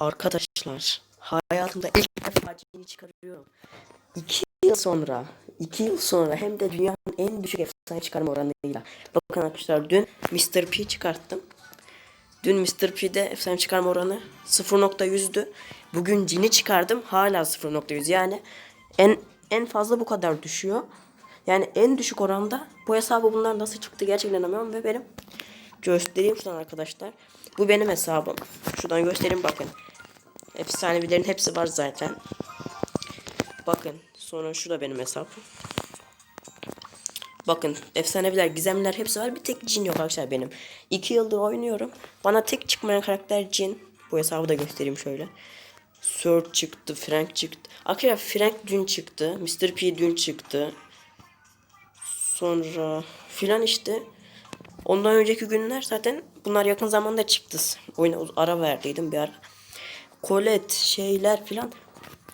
Arkadaşlar hayatımda ilk defa cini çıkarıyorum. İki yıl sonra, iki yıl sonra hem de dünyanın en düşük efsane çıkarma oranıyla. Bakın arkadaşlar dün Mr. P çıkarttım. Dün Mr. P'de efsane çıkarma oranı 0.100'dü. Bugün cini çıkardım hala 0.100 yani en en fazla bu kadar düşüyor. Yani en düşük oranda bu hesabı bunlar nasıl çıktı gerçekten inanamıyorum ve benim göstereyim şuradan arkadaşlar. Bu benim hesabım. Şuradan göstereyim bakın. Efsanevilerin hepsi var zaten. Bakın sonra şu da benim hesabım. Bakın efsaneviler, gizemler hepsi var. Bir tek cin yok arkadaşlar benim. İki yıldır oynuyorum. Bana tek çıkmayan karakter cin. Bu hesabı da göstereyim şöyle. Sir çıktı, Frank çıktı. Arkadaşlar Frank dün çıktı. Mr. P dün çıktı. Sonra filan işte. Ondan önceki günler zaten bunlar yakın zamanda çıktı. Oyuna ara verdiydim bir ara. Colette şeyler filan.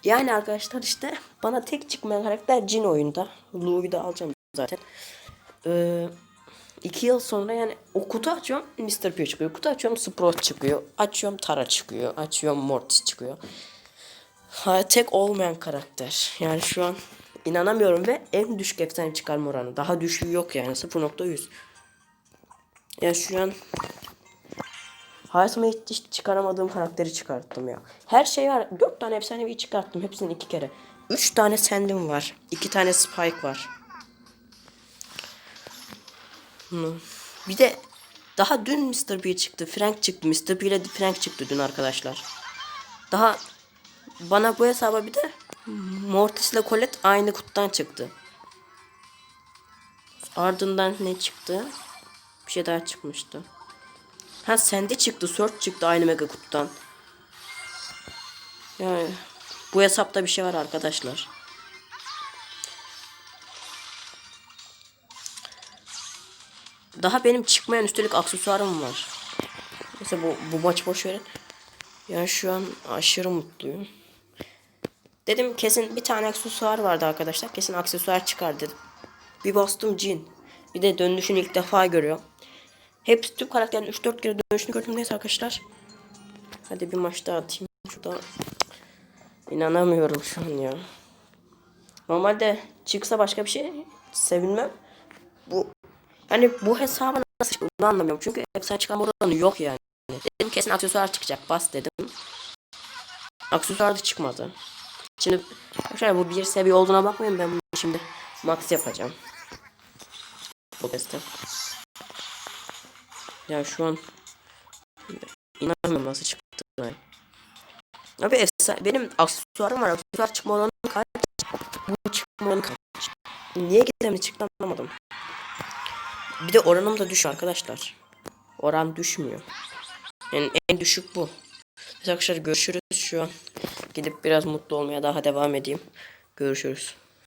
Yani arkadaşlar işte bana tek çıkmayan karakter Jin oyunda. Lou'yu da alacağım zaten. Ee, iki yıl sonra yani o kutu açıyorum Mr. P çıkıyor. Kutu açıyorum Sprout çıkıyor. Açıyorum Tara çıkıyor. Açıyorum Mortis çıkıyor. Ha, tek olmayan karakter. Yani şu an inanamıyorum ve en düşük efsane çıkarma oranı. Daha düşüğü yok yani 0.100. Ya şu an Hayatımda hiç, hiç çıkaramadığım karakteri çıkarttım ya. Her şey var. Dört tane efsanevi çıkarttım. Hepsini iki kere. Üç tane Sandim var. iki tane Spike var. Bir de daha dün Mr. P çıktı. Frank çıktı. Mr. P ile Frank çıktı dün arkadaşlar. Daha bana bu hesaba bir de Mortis ile Colette aynı kutudan çıktı. Ardından ne çıktı? Bir şey daha çıkmıştı. Ha sende çıktı. Search çıktı aynı mega kutudan. Yani bu hesapta bir şey var arkadaşlar. Daha benim çıkmayan üstelik aksesuarım var. Neyse bu, bu maç boş verin. Yani şu an aşırı mutluyum. Dedim kesin bir tane aksesuar vardı arkadaşlar. Kesin aksesuar çıkar dedim. Bir bastım cin. Bir de dönüşünü ilk defa görüyorum. Hep tüm karakterin 3-4 kere dönüşünü gördüm. Neyse arkadaşlar. Hadi bir maç daha atayım. Şurada. İnanamıyorum şu an ya. Normalde çıksa başka bir şey sevinmem. Bu yani bu hesabı nasıl çıktı bunu anlamıyorum. Çünkü efsane çıkan oranı yok yani. Dedim kesin aksesuar çıkacak. Bas dedim. Aksesuar da çıkmadı. Şimdi arkadaşlar bu bir seviye olduğuna bakmayın ben bunu şimdi max yapacağım. Bu testi. Ya şu an inanamıyorum nasıl çıktı. Abi efsane benim aksesuarım var. Aksesuar çıkma oranı kaç? Bu çıkma oranı kaç? Niye gidemedi çıktı anlamadım. Bir de oranım da düşüyor arkadaşlar. Oran düşmüyor. Yani en düşük bu. Biz arkadaşlar görüşürüz şu an. Gidip biraz mutlu olmaya daha devam edeyim. Görüşürüz.